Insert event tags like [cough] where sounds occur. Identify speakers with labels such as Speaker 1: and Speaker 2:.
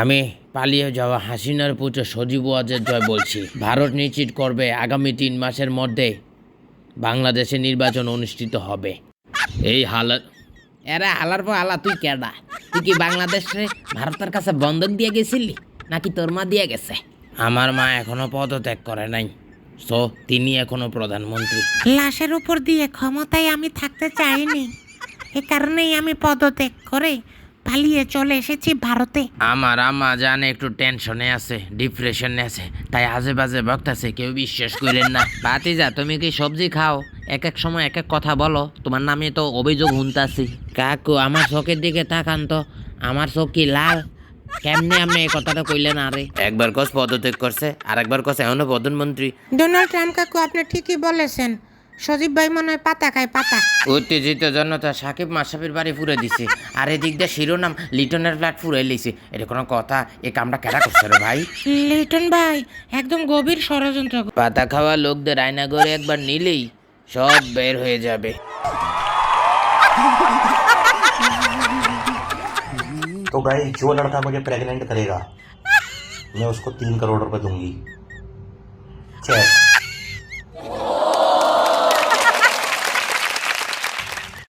Speaker 1: আমি পালিয়ে যাওয়া হাসিনার পুত্র সজীব ওয়াজের জয় বলছি। ভারত নিশ্চিত করবে আগামী তিন মাসের মধ্যে বাংলাদেশে নির্বাচন অনুষ্ঠিত হবে। এই হালাত এরা হালার পর হালা তুই কেডা? তুই কি বাংলাদেশে ভারতের কাছে বন্ধক দিয়ে গেছিলি নাকি তোর মা দিয়ে গেছে? আমার মা এখনও পদত্যাগ করে নাই। সো তিনি এখনও প্রধানমন্ত্রী।
Speaker 2: লাশের উপর দিয়ে ক্ষমতায় আমি থাকতে চাইনি। এ কারণেই আমি পদত্যাগ করে পালিয়ে চলে এসেছি ভারতে।
Speaker 1: আমার আম্মা জানে একটু টেনশনে আছে ডিপ্রেশনে আছে তাই আজে বাজে বক্তাছে কেউ বিশ্বাস করেন না। [laughs] বাতিজা তুমি কি সবজি খাও? এক এক সময় এক এক কথা বলো তোমার নামে তো অভিযোগ শুনতাছি। কাকু আমার চোখের দিকে তাকান তো আমার চোখ কি লাল? কেমনে আপনি এই কথাটা কইলেন আরে? একবার কস পদত্যাগ করছে আর একবার কস এখনও প্রধানমন্ত্রী।
Speaker 2: ডোনাল্ড ট্রাম্প কাকু আপনি ঠিকই বলেছেন সজীব ভাই মনে হয় পাতা খায় পাতা
Speaker 1: উত্তেজিত জনতা সাকিব মাসাফির বাড়ি ফুরে দিছে আর এদিক দিয়ে শিরোনাম লিটনের ফ্ল্যাট ফুরে লিছে এটা কোনো কথা এই কামটা কেটা করছে রে ভাই
Speaker 2: লিটন ভাই একদম গভীর ষড়যন্ত্র
Speaker 1: পাতা খাওয়া লোকদের আয়না করে একবার নিলেই সব বের হয়ে যাবে [laughs]
Speaker 3: तो भाई जो लड़का मुझे प्रेग्नेंट करेगा मैं उसको तीन करोड़ रुपए दूंगी चेक